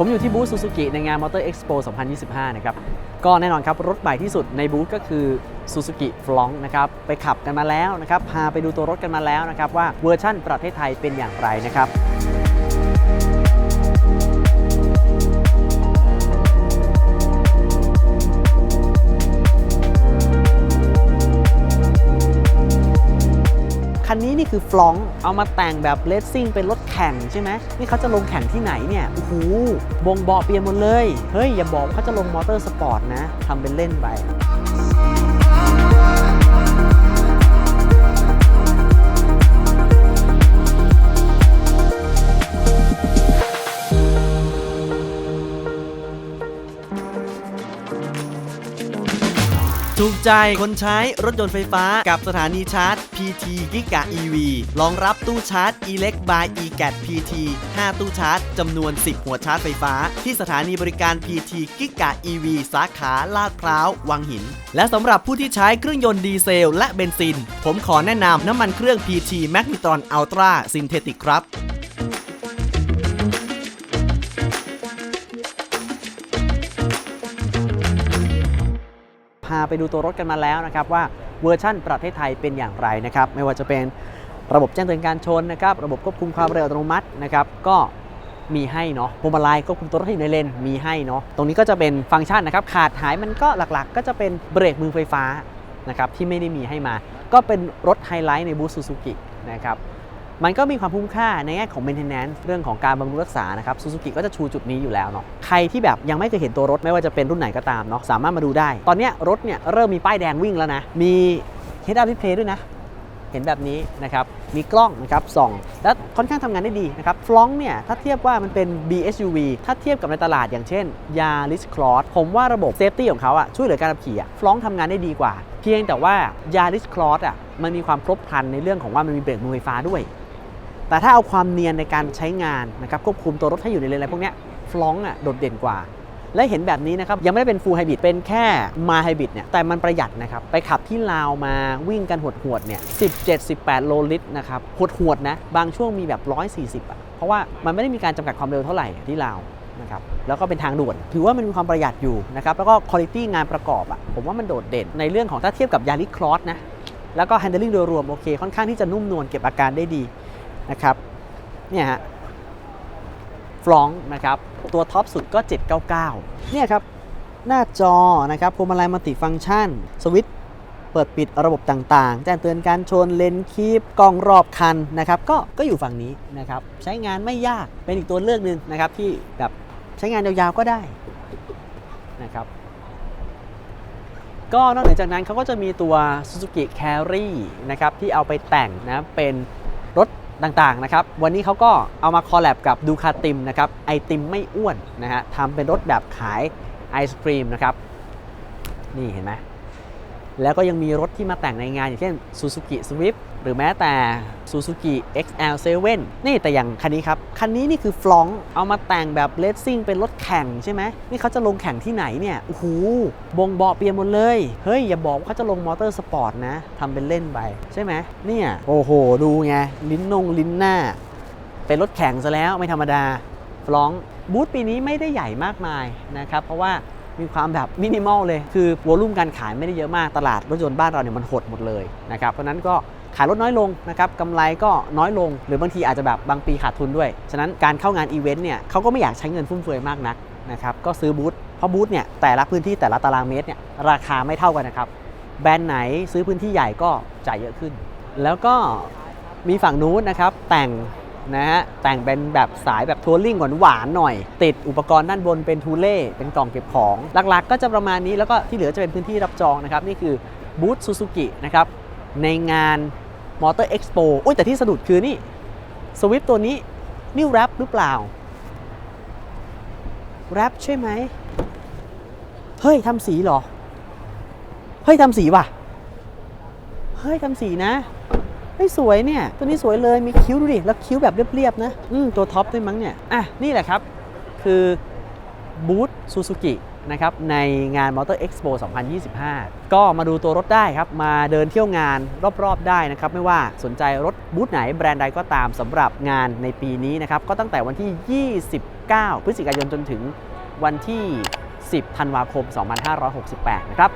ผมอยู่ที่บูธซูซูกิในงานมอเตอร์เอ็กซ์โป2025 นะครับ ก็แน่นอนครับ รถใหม่ที่สุดในบูธก็คือ Suzuki f l o n k นะครับ ไปขับกันมาแล้วนะครับ พาไปดูตัวรถกันมาแล้วนะครับ ว่าเวอร์ชั่นประเทศไทยเป็นอย่างไรนะครับ่คือฟลองเอามาแต่งแบบเลสซิ่งเป็นรถแข่งใช่ไหมนี่เขาจะลงแข่งที่ไหนเนี่ยโอ้โหบงเบาะเปลี่ยนหมดเลย เฮ้ย อย่าบอกว่าเขาจะลงมอเตอร์สปอร์ตนะทำเป็นเล่นไป ถูกใจคนใช้รถยนต์ไฟฟ้ากับสถานีชาร์จ PT Giga EV รองรับตู้ชาร์จ Elect by eGat PT 5 ตู้ชาร์จจำนวน 10 หัวชาร์จไฟฟ้า ที่สถานีบริการ PT Giga EV สาขาลาดพร้าว วังหิน และสำหรับผู้ที่ใช้เครื่องยนต์ดีเซลและเบนซิน ผมขอแนะนำน้ำมันเครื่อง PT Magnetron Ultra Synthetic ครับ พาไปดูตัวรถกันมาแล้วนะครับว่าเวอร์ชั่นประเทศไทยเป็นอย่างไรนะครับไม่ว่าจะเป็นระบบแจ้งเตือนการชนนะครับระบบควบคุมความเร็วอัตโนมัตินะครับก็มีให้เนาะพวงมาลัยควบคุมตัวรถที่อยู่ในเลนมีให้เนาะตรงนี้ก็จะเป็นฟังก์ชันนะครับขาดหายมันก็หลักๆ ก็จะเป็นเบรกมือไฟฟ้านะครับที่ไม่ได้มีให้มา ก็เป็นรถไฮไลท์ในบูธซูซูกินะครับ มันก็มีความคุ้มค่าในแง่ของ maintenance เรื่องของการบำรุงรักษานะครับซูซูกิก็จะชูจุดนี้อยู่แล้วเนาะใครที่แบบยังไม่เคยเห็นตัวรถไม่ว่าจะเป็นรุ่นไหนก็ตามเนาะสามารถมาดูได้ ตอนนี้รถเนี่ยเริ่มมีป้ายแดงวิ่งแล้วนะ มี head up display ด้วยนะ เห็นแบบนี้นะครับ มีกล้องนะครับส่อง และค่อนข้างทำงานได้ดีนะครับฟลองเนี่ยถ้าเทียบว่ามันเป็น BSUV ถ้าเทียบกับในตลาดอย่างเช่น Yaris Cross ผมว่าระบบเซฟตี้ของเขาอะช่วยเหลือการขับขี่อะฟลองทำงานได้ดีกว่า เพียงแต่ว่า Yaris Cross อะมันมีความครบครันในเรื่องของว่ามันมีเบรกมือไฟฟ้าด้วย แต่ถ้าเอาความเนียนในการใช้งานนะครับควบคุมตัวรถให้อยู่ในเลนอะไรพวกนี้ฟลองอะโดดเด่นกว่า และเห็นแบบนี้นะครับยังไม่ได้เป็นฟูลไฮบริดเป็นแค่มาไฮบริดเนี่ยแต่มันประหยัดนะครับไปขับที่ลาวมาวิ่งกันหดหวดเนี่ย17 18 โลลิตรนะครับหดหวดนะบางช่วงมีแบบ 140อะเพราะว่ามันไม่ได้มีการจำกัดความเร็วเท่าไหร่ที่ลาวนะครับแล้วก็เป็นทางด่วน ถือว่ามันมีความประหยัดอยู่นะครับแล้วก็คุณภาพงานประกอบอะผมว่ามันโดดเด่นในเรื่องของถ้าเทียบกับยาริคลอสนะแล้วก็ handling โดยรวมโอเคค่อนข้างที่จะนุ่มนวลเก็บอาการได้ดี นะครับเนี่ยฮะฟลองนะครับตัวท็อปสุดก็ 799 เนี่ยครับหน้าจอนะครับพวงมาลัยมัลติฟังก์ชัน สวิตช์เปิดปิดระบบต่างๆ แจ้งเตือนการชนเลนคีบกล้องรอบคันนะครับก็ก็อยู่ฝั่งนี้นะครับใช้งานไม่ยากเป็นอีกตัวเลือกหนึ่งนะครับที่แบบใช้งานยาวๆก็ได้นะครับก็นอกเหนือจากนั้นเขาก็จะมีตัว Suzuki Carry นะครับที่เอาไปแต่งนะเป็น ต่างๆนะครับ วันนี้เขาก็เอามาคอลแลบกับดูคาติมนะครับ ไอติมไม่อ้วนนะฮะทำเป็นรถแบบขายไอศครีมนะครับ นี่เห็นไหม แล้วก็ยังมีรถที่มาแต่งในงาน อย่างเช่น Suzuki Swift หรือแม้แต่ Suzuki XL7 นี่แต่อย่างคันนี้ครับ คันนี้นี่คือฟลองเอามาแต่งแบบเลสซิ่งเป็นรถแข่งใช่ไหมนี่เขาจะลงแข่งที่ไหนเนี่ยโอ้โหบงเบาเปียนหมดเลย เฮ้ย อย่าบอกว่าเขาจะลงมอเตอร์สปอร์ตนะทำเป็นเล่นไป ใช่ไหมเนี่ย โอ้โห ดูไง ลิ้นนงลิ้นหน้า เป็นรถแข่งซะแล้วไม่ธรรมดาฟลองบูธปีนี้ไม่ได้ใหญ่มากมายนะครับเพราะว่า มีความแบบมินิมอลเลย คือวอลุ่มการขายไม่ได้เยอะมาก ตลาดรถยนต์บ้านเราเนี่ยมันหดหมดเลยนะครับ เพราะนั้นก็ขายรถน้อยลงนะครับกำไรก็น้อยลง หรือบางทีอาจจะแบบบางปีขาดทุนด้วย ฉะนั้นการเข้างานอีเวนต์เนี่ยเขาก็ไม่อยากใช้เงินฟุ่มเฟือยมากนักนะครับ ก็ซื้อบูธ เพราะบูธเนี่ยแต่ละพื้นที่แต่ละตารางเมตรเนี่ยราคาไม่เท่ากันนะครับ แบรนด์ไหนซื้อพื้นที่ใหญ่ก็จ่ายเยอะขึ้น แล้วก็มีฝั่งนู้นนะครับแต่ง นะฮะแต่งเป็นแบบสายแบบทัวริ่งหวานๆหน่อย ติดอุปกรณ์ด้านบนเป็นทูเล่เป็นกล่องเก็บของ หลักๆ ก็จะประมาณนี้แล้วก็ที่เหลือจะเป็นพื้นที่รับจองนะครับนี่คือบูธซูซูกินะครับในงานมอเตอร์เอ็กซ์โปอุ้ยแต่ที่สะดุดคือนี่สวิฟตัวนี้นี่แรปหรือเปล่าแรปใช่ไหมเฮ้ยทำสีหรอ เฮ้ยทำสีว่ะ เฮ้ยทำสีนะ ฮ้ยสวยเนี่ย ตัวนี้สวยเลยมีคิ้วดูดิ แล้วคิ้วแบบเรียบๆนะอืมตัวท็อปด้วยมั้งเนี่ย อะ นี่แหละครับ คือบูธซูซูกินะครับในงาน Motor Expo 2025 ก็มาดูตัวรถได้ครับ มาเดินเที่ยวงานรอบๆได้นะครับ ไม่ว่าสนใจรถบูธไหนแบรนด์ใดก็ตามสำหรับงานในปีนี้นะครับ ก็ตั้งแต่วันที่ 29 พฤศจิกายนจนถึงวันที่ 10 ธันวาคม 2568 นะครับ